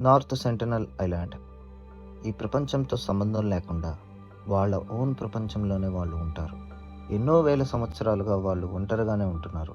North sentinel island. ఈ ప్రపంచంతో సంబంధం లేకుండా వాళ్ళ ఓన్ ప్రపంచంలోనే వాళ్ళు ఉంటారు. ఎన్నో వేల సంవత్సరాలుగా వాళ్ళు ఒంటరిగానే ఉంటున్నారు.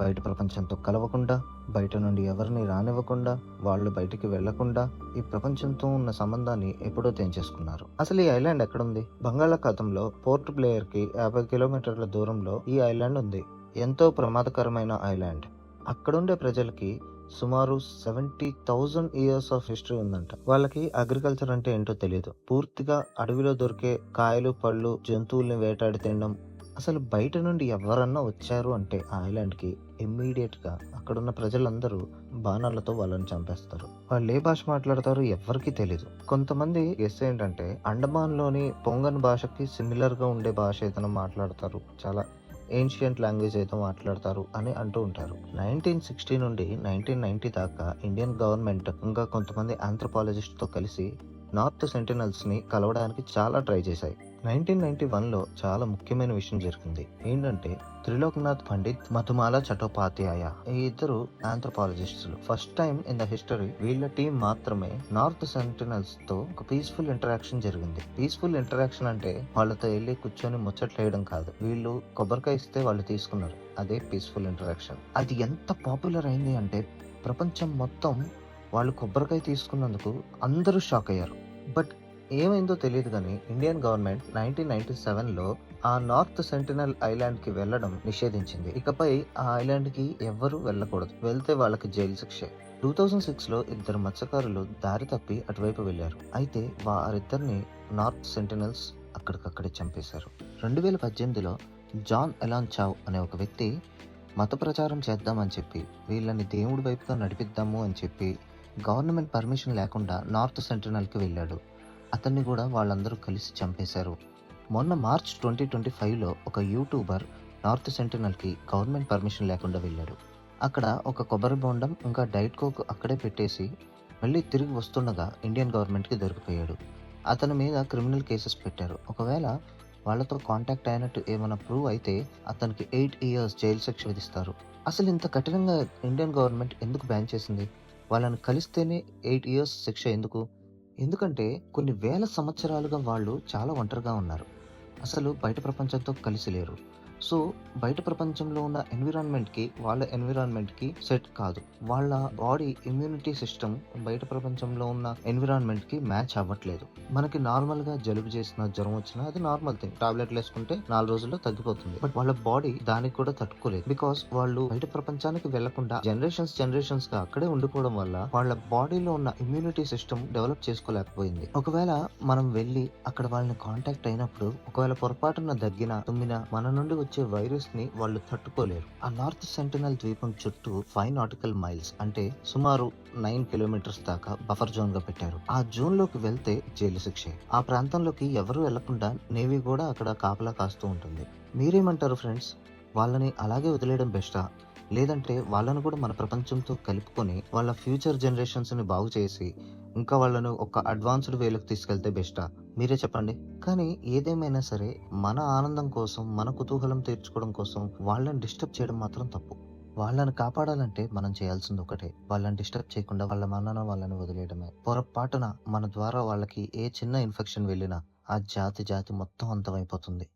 బయట ప్రపంచంతో కలవకుండా బయట నుండి ఎవరిని రానివ్వకుండా వాళ్ళు బయటికి వెళ్ళకుండా ఈ ప్రపంచంతో ఉన్న సంబంధాన్ని ఎప్పుడో తెంచేసుకున్నారు. అసలు ఈ ఐలాండ్ ఎక్కడుంది? బంగాళాఖాతంలో పోర్ట్ బ్లేయర్కి యాభై కిలోమీటర్ల దూరంలో ఈ ఐలాండ్ ఉంది. ఎంతో ప్రమాదకరమైన ఐలాండ్. అక్కడుండే ప్రజలకి సుమారు seventy thousand years of history ఉందంట. వాళ్ళకి అగ్రికల్చర్ అంటే ఏంటో తెలియదు. పూర్తిగా అడవిలో దొరికే కాయలు పళ్ళు జంతువుల్ని వేటాడి తినడం అసలు బయట నుండి ఎవరన్నా వచ్చారు అంటే ఆ ఐలాండ్కి ఇమ్మీడియట్గా అక్కడున్న ప్రజలందరూ బాణాలతో వాళ్ళని చంపేస్తారు. వాళ్ళు ఏ భాష మాట్లాడతారు ఎవరికి తెలియదు కొంతమంది ఎస్ ఏంటంటే అండమాన్లోని పొంగన్ భాషకి సిమిలర్గా ఉండే భాష ఏదైనా మాట్లాడతారు. చాలా ఏన్షియంట్ లాంగ్వేజ్ అయితే మాట్లాడతారు అని అంటూ ఉంటారు. నైన్టీన్ సిక్స్టీ నుండి నైన్టీన్ నైన్టీ దాకా ఇండియన్ గవర్నమెంట్ ఇంకా కొంతమంది ఆంథ్రపాలజిస్ట్తో కలిసి నార్త్ సెంటినల్స్ని కలవడానికి చాలా ట్రై చేశాయి. నైన్టీన్ నైన్టీ వన్లో చాలా ముఖ్యమైన విషయం జరిగింది. ఏంటంటే త్రిలోక్నాథ్ పండిత్ మధుమాల చటోపాధ్యాయ ఈ ఇద్దరు ఆంథ్రపాలజిస్టులు. First time in the history వీళ్ళ టీం మాత్రమే నార్త్ సెంటినల్స్తో ఒక పీస్ఫుల్ ఇంటరాక్షన్ జరిగింది. పీస్ఫుల్ ఇంటరాక్షన్ అంటే వాళ్ళతో వెళ్ళి కూర్చొని ముచ్చట్లేయడం కాదు. వీళ్ళు కొబ్బరికాయ ఇస్తే వాళ్ళు తీసుకున్నారు. అదే పీస్ఫుల్ ఇంటరాక్షన్. అది ఎంత పాపులర్ అయింది అంటే ప్రపంచం మొత్తం వాళ్ళు కొబ్బరికాయ తీసుకున్నందుకు అందరూ షాక్ అయ్యారు. బట్ ఏమైందో తెలియదు కానీ ఇండియన్ గవర్నమెంట్ నైన్టీన్ నైన్టీ సెవెన్లో ఆ నార్త్ సెంటినల్ ఐలాండ్కి వెళ్ళడం నిషేధించింది. ఇకపై ఆ ఐలాండ్కి ఎవ్వరూ వెళ్ళకూడదు. వెళ్తే వాళ్ళకి జైలు శిక్ష. టూ థౌజండ్ సిక్స్లో ఇద్దరు మత్స్యకారులు దారి తప్పి అటువైపు వెళ్ళారు అయితే వారిద్దరిని నార్త్ సెంటినల్స్ అక్కడికక్కడే చంపేశారు. రెండు వేల పద్దెనిమిదిలో జాన్ ఎలాన్ చావ్ అనే ఒక వ్యక్తి మత ప్రచారం చేద్దామని చెప్పి వీళ్ళని దేవుడి వైపుగా నడిపిద్దాము అని చెప్పి గవర్నమెంట్ పర్మిషన్ లేకుండా నార్త్ సెంటినల్కి వెళ్ళాడు. అతన్ని కూడా వాళ్ళందరూ కలిసి చంపేశారు. మొన్న మార్చ్ ట్వంటీ ట్వంటీ ఫైవ్లో ఒక యూట్యూబర్ నార్త్ సెంటినల్కి గవర్నమెంట్ పర్మిషన్ లేకుండా వెళ్ళాడు. అక్కడ ఒక కొబ్బరి బోండం ఇంకా డైట్ కోక్ అక్కడే పెట్టేసి మళ్ళీ తిరిగి వస్తుండగా ఇండియన్ గవర్నమెంట్కి దొరికిపోయాడు. అతని మీద క్రిమినల్ కేసెస్ పెట్టారు. ఒకవేళ వాళ్ళతో కాంటాక్ట్ అయినట్టు ఏమైనా ప్రూవ్ అయితే అతనికి ఎయిట్ ఇయర్స్ జైలు శిక్ష విధిస్తారు. అసలు ఇంత కఠినంగా ఇండియన్ గవర్నమెంట్ ఎందుకు బ్యాన్ చేసింది? వాళ్ళని కలిస్తేనే ఎయిట్ ఇయర్స్ శిక్ష ఎందుకు? ఎందుకంటే కొన్ని వేల సంవత్సరాలుగా వాళ్ళు చాలా ఒంటరిగా ఉన్నారు. అసలు బయట ప్రపంచంతో కలిసి లేరు. సో బయట ప్రపంచంలో ఉన్న ఎన్విరాన్మెంట్కి వాళ్ళ ఎన్విరాన్మెంట్కి సెట్ కాదు. వాళ్ళ బాడీ ఇమ్యూనిటీ సిస్టమ్ బయట ప్రపంచంలో ఉన్న ఎన్విరాన్మెంట్కి మ్యాచ్ అవ్వట్లేదు. మనకి నార్మల్గా జలుబు చేసిన జ్వరం వచ్చినా అది నార్మల్ థింగ్. టాబ్లెట్లు వేసుకుంటే నాలుగు రోజుల్లో తగ్గిపోతుంది. బట్ వాళ్ళ బాడీ దానికి కూడా తట్టుకోలేదు. బికాస్ వాళ్ళు బయట ప్రపంచానికి వెళ్ళకుండా జనరేషన్స్ జనరేషన్స్గా అక్కడే ఉండిపోవడం వల్ల వాళ్ళ బాడీలో ఉన్న ఇమ్యూనిటీ సిస్టమ్ డెవలప్ చేసుకోలేకపోయింది. ఒకవేళ మనం వెళ్ళి అక్కడ వాళ్ళని కాంటాక్ట్ అయినప్పుడు ఒకవేళ పొరపాటున దగ్గిన తుమ్మిన మన నుండి వచ్చే వైరస్ని వాళ్ళు తట్టుకోలేరు. ఆ నార్త్ సెంటనల్ ద్వీపం చుట్టూ ఫైవ్ నాటికల్ మైల్స్ అంటే సుమారు నైన్ కిలోమీటర్స్ దాకా బఫర్ జోన్గా పెట్టారు. ఆ జోన్లోకి వెళ్తే జైలు శిక్షే. ఆ ప్రాంతంలోకి ఎవరు వెళ్ళకుండా నేవీ కూడా అక్కడ కాపలా కాస్తూ ఉంటుంది. మీరేమంటారు ఫ్రెండ్స్? వాళ్ళని అలాగే వదిలేయడం బెస్టా? లేదంటే వాళ్ళను కూడా మన ప్రపంచంతో కలుపుకొని వాళ్ళ ఫ్యూచర్ జనరేషన్స్ని బాగు చేసి ఇంకా వాళ్ళను ఒక అడ్వాన్స్డ్ వేలోకి తీసుకెళ్తే బెస్టా? మీరే చెప్పండి. కానీ ఏదేమైనా సరే మన ఆనందం కోసం మన కుతూహలం తీర్చుకోవడం కోసం వాళ్ళని డిస్టర్బ్ చేయడం మాత్రం తప్పు. వాళ్ళని కాపాడాలంటే మనం చేయాల్సింది ఒకటే. వాళ్ళని డిస్టర్బ్ చేయకుండా వాళ్ళ మనన వాళ్ళని వదిలేయడమే. పొరపాటున మన ద్వారా వాళ్ళకి ఏ చిన్న ఇన్ఫెక్షన్ వెళ్ళినా ఆ జాతి జాతి మొత్తం అంతమైపోతుంది.